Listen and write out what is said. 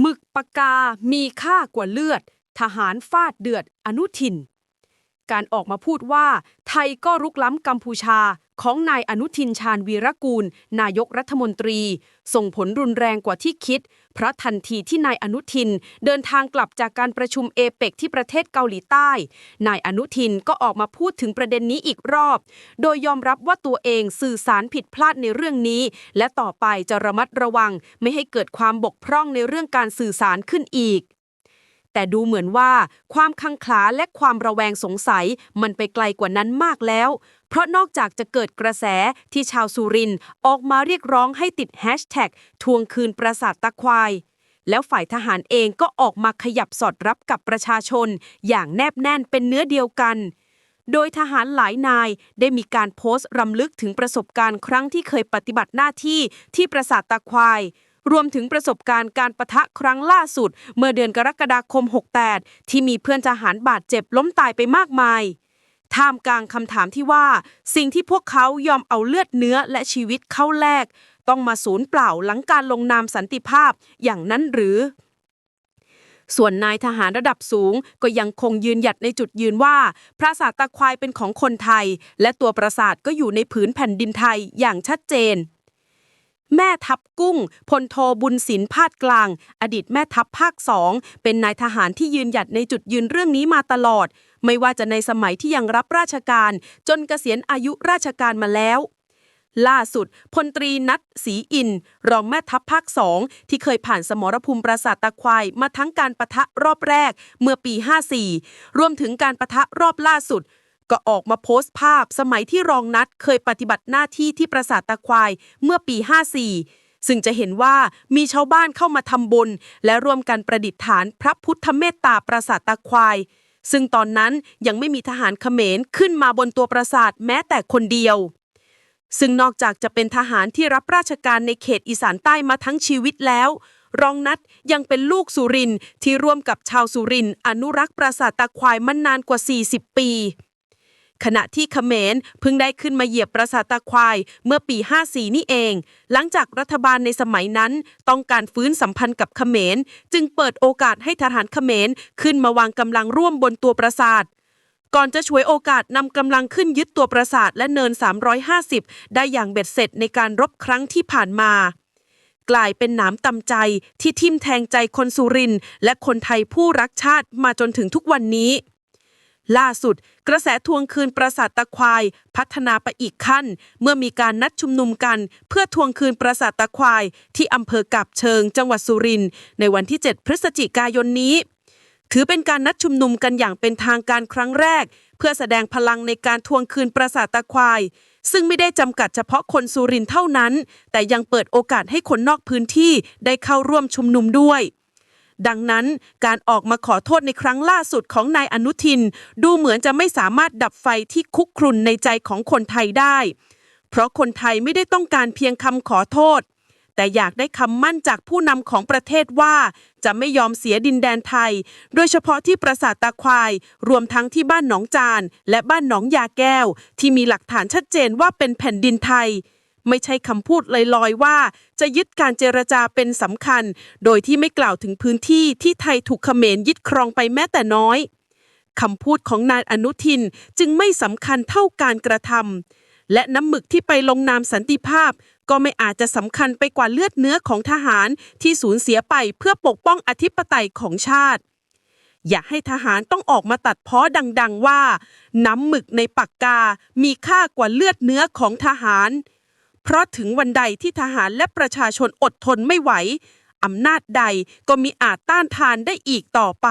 หมึกปากกามีค่ากว่าเลือด ทหารฟาดเดือดอนุทิน การออกมาพูดว่าไทยก็รุกล้ำกัมพูชา ของนายอนุทินชาญวีรกูล นายกรัฐมนตรี ส่งผลรุนแรงกว่าที่คิด เพราะทันทีที่นายอนุทินเดินทางกลับจากการประชุมเอเปกที่ประเทศเกาหลีใต้ นายอนุทินก็ออกมาพูดถึงประเด็นนี้อีกรอบ โดยยอมรับว่าตัวเองสื่อสารผิดพลาดในเรื่องนี้ และต่อไปจะระมัดระวังไม่ให้เกิดความบกพร่องในเรื่องการสื่อสารขึ้นอีก แต่ดูเหมือนว่าความคังคลาและความระแวงสงสัยมันไปไกลกว่านั้นมากแล้ว เพราะนอกจากจะเกิดกระแสที่ชาวสุรินออกมาเรียกร้องให้ติดแฮชแท็กทวงคืนปราสาทตะควาย แล้วฝ่ายทหารเองก็ออกมาขยับสอดรับกับประชาชน อย่างแนบแน่นเป็นเนื้อเดียวกัน โดยทหารหลายนายได้มีการโพสต์รำลึกถึงประสบการณ์ครั้งที่เคยปฏิบัติหน้าที่ที่ปราสาทตะควาย รวมถึงประสบการณ์การประทะครั้งล่าสุด เมื่อเดือนกรกฎาคม 68 ที่มีเพื่อนทหารบาดเจ็บล้มตายไปมากมายท่ามกลางคำถามที่ว่า สิ่งที่พวกเขายอมเอาเลือดเนื้อและชีวิตเข้าแลกต้องมาสูญเปล่าหลังการลงนามสันติภาพอย่างนั้นหรือ ส่วนนายทหารระดับสูงก็ยังคงยืนหยัดในจุดยืนว่า ปราสาทตะควายเป็นของคนไทย และตัวปราสาทก็อยู่ในผืนแผ่นดินไทยอย่างชัดเจน แม่ทัพกุ้งพลโทบุญศิลป์พาดกลาง อดีตแม่ทัพภาคสองเป็นนายทหารที่ยืนหยัดในจุดยืนเรื่องนี้มาตลอด ไม่ว่าจะในสมัยที่ยังรับราชการ จนเกษียณอายุราชการมาแล้ว ล่าสุดพลตรีนัทศรีอินทร์รองแม่ทัพภาคสองที่เคยผ่านสมรภูมิปราสาทตะควายมาทั้งการประทะรอบแรกเมื่อปี 54 รวมถึงการประทะรอบล่าสุด ก็ออกมาโพสต์ภาพสมัยที่รองนัดเคยปฏิบัติหน้าที่ที่ปราสาทตะควายเมื่อปี 54 ซึ่งจะเห็นว่ามีชาวบ้านเข้ามาทำบุญและร่วมกันประดิษฐานพระพุทธเมตตาปราสาทตะควาย ซึ่งตอนนั้นยังไม่มีทหารเขมรขึ้นมาบนตัวปราสาทแม้แต่คนเดียวซึ่งนอกจากจะเป็นทหารที่รับราชการในเขตอีสานใต้มาทั้งชีวิตแล้ว รองนัดยังเป็นลูกสุรินที่ร่วมกับชาวสุรินอนุรักษ์ปราสาทตะควายมานานกว่า 40 ปี ขณะที่เขมรเพิ่งได้ขึ้นมาเหยียบปราสาทตะควายเมื่อปี 54 นี่เอง หลังจากรัฐบาลในสมัยนั้น ต้องการฟื้นสัมพันธ์กับเขมร จึงเปิดโอกาสให้ทหารเขมรขึ้นมาวางกำลังร่วมบนตัวปราสาทก่อนจะฉวยโอกาสนำกำลังขึ้นยึดตัวปราสาทและเนิน 350 ได้อย่างเบ็ดเสร็จในการรบครั้งที่ผ่านมา กลายเป็นหนามตำใจที่ทิ่มแทงใจคนสุรินทร์และคนไทยผู้รักชาติมาจนถึงทุกวันนี้ ล่าสุด กระแสทวงคืนปราสาทตะควาย พัฒนาไปอีกขั้น เมื่อมีการนัดชุมนุมกัน เพื่อทวงคืนปราสาทตะควาย ที่อำเภอกาบเชิง จังหวัดสุรินทร์ในวันที่ 7 พฤศจิกายนนี้ ถือเป็นการนัดชุมนุมกันอย่างเป็นทางการครั้งแรก เพื่อแสดงพลังในการทวงคืนปราสาทตะควาย ซึ่งไม่ได้จำกัดเฉพาะคนสุรินทร์เท่านั้น แต่ยังเปิดโอกาสให้คนนอกพื้นที่ได้เข้าร่วมชุมนุมด้วย ดังนั้นการออกมาขอโทษในครั้งล่าสุดของนายอนุทิน ดูเหมือนจะไม่สามารถดับไฟที่คุกครุนในใจของคนไทยได้ เพราะคนไทยไม่ได้ต้องการเพียงคำขอโทษ แต่อยากได้คำมั่นจากผู้นำของประเทศว่า จะไม่ยอมเสียดินแดนไทย โดยเฉพาะที่ปราสาทตาควาย รวมทั้งที่บ้านหนองจาน และบ้านหนองยาแก้ว ที่มีหลักฐานชัดเจนว่าเป็นแผ่นดินไทย ไม่ใช่คำพูดลอยๆว่า จะยึดการเจรจาเป็นสำคัญ โดยที่ไม่กล่าวถึงพื้นที่ที่ไทยถูกเขมรยึดครองไปแม้แต่น้อยคำพูดของนายอนุทินจึงไม่สำคัญเท่าการกระทำและน้ำหมึกที่ไปลงนามสันติภาพ ก็ไม่อาจจะสำคัญไปกว่าเลือดเนื้อของทหารที่สูญเสียไปเพื่อปกป้องอธิปไตยของชาติ อย่าให้ทหารต้องออกมาตัดพ้อดัง ๆว่า น้ำหมึกในปากกามีค่ากว่าเลือดเนื้อของทหาร เพราะถึงวันใดที่ทหารและประชาชนอดทนไม่ไหวอำนาจใดก็มีอาจต้านทานได้อีกต่อไป